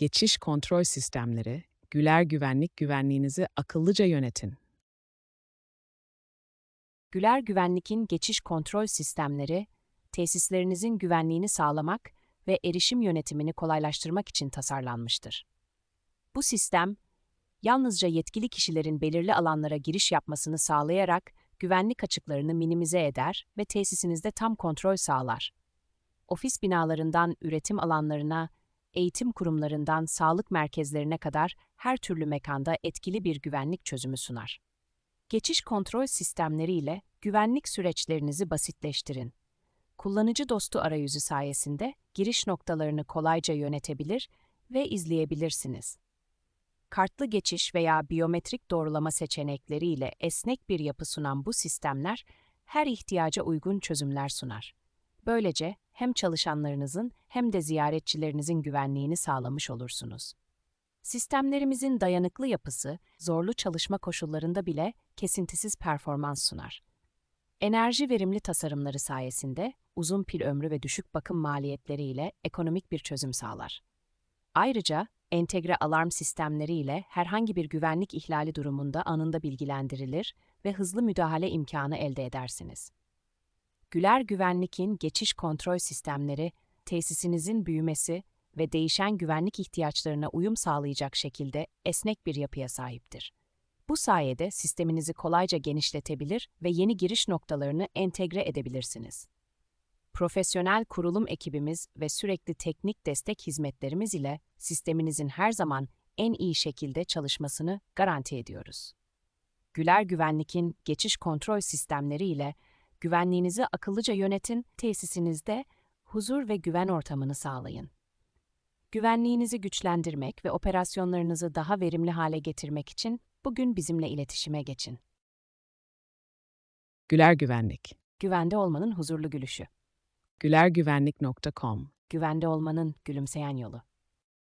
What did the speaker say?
geçiş kontrol sistemleri, Güler Güvenlik güvenliğinizi akıllıca yönetin. Güler Güvenlik'in geçiş kontrol sistemleri, tesislerinizin güvenliğini sağlamak ve erişim yönetimini kolaylaştırmak için tasarlanmıştır. Bu sistem, yalnızca yetkili kişilerin belirli alanlara giriş yapmasını sağlayarak güvenlik açıklarını minimize eder ve tesisinizde tam kontrol sağlar. Ofis binalarından üretim alanlarına, eğitim kurumlarından sağlık merkezlerine kadar her türlü mekanda etkili bir güvenlik çözümü sunar. Geçiş kontrol sistemleriyle güvenlik süreçlerinizi basitleştirin. Kullanıcı dostu arayüzü sayesinde giriş noktalarını kolayca yönetebilir ve izleyebilirsiniz. Kartlı geçiş veya biyometrik doğrulama seçenekleriyle esnek bir yapı sunan bu sistemler her ihtiyaca uygun çözümler sunar. Böylece hem çalışanlarınızın hem de ziyaretçilerinizin güvenliğini sağlamış olursunuz. Sistemlerimizin dayanıklı yapısı, zorlu çalışma koşullarında bile kesintisiz performans sunar. Enerji verimli tasarımları sayesinde uzun pil ömrü ve düşük bakım maliyetleriyle ekonomik bir çözüm sağlar. Ayrıca entegre alarm sistemleriyle herhangi bir güvenlik ihlali durumunda anında bilgilendirilir ve hızlı müdahale imkanı elde edersiniz. Güler Güvenlik'in geçiş kontrol sistemleri, tesisinizin büyümesi ve değişen güvenlik ihtiyaçlarına uyum sağlayacak şekilde esnek bir yapıya sahiptir. Bu sayede sisteminizi kolayca genişletebilir ve yeni giriş noktalarını entegre edebilirsiniz. Profesyonel kurulum ekibimiz ve sürekli teknik destek hizmetlerimiz ile sisteminizin her zaman en iyi şekilde çalışmasını garanti ediyoruz. Güler Güvenlik'in geçiş kontrol sistemleri ile güvenliğinizi akıllıca yönetin, tesisinizde huzur ve güven ortamını sağlayın. Güvenliğinizi güçlendirmek ve operasyonlarınızı daha verimli hale getirmek için bugün bizimle iletişime geçin. Güler Güvenlik. Güvende olmanın huzurlu gülüşü. gülergüvenlik.com Güvende olmanın gülümseyen yolu.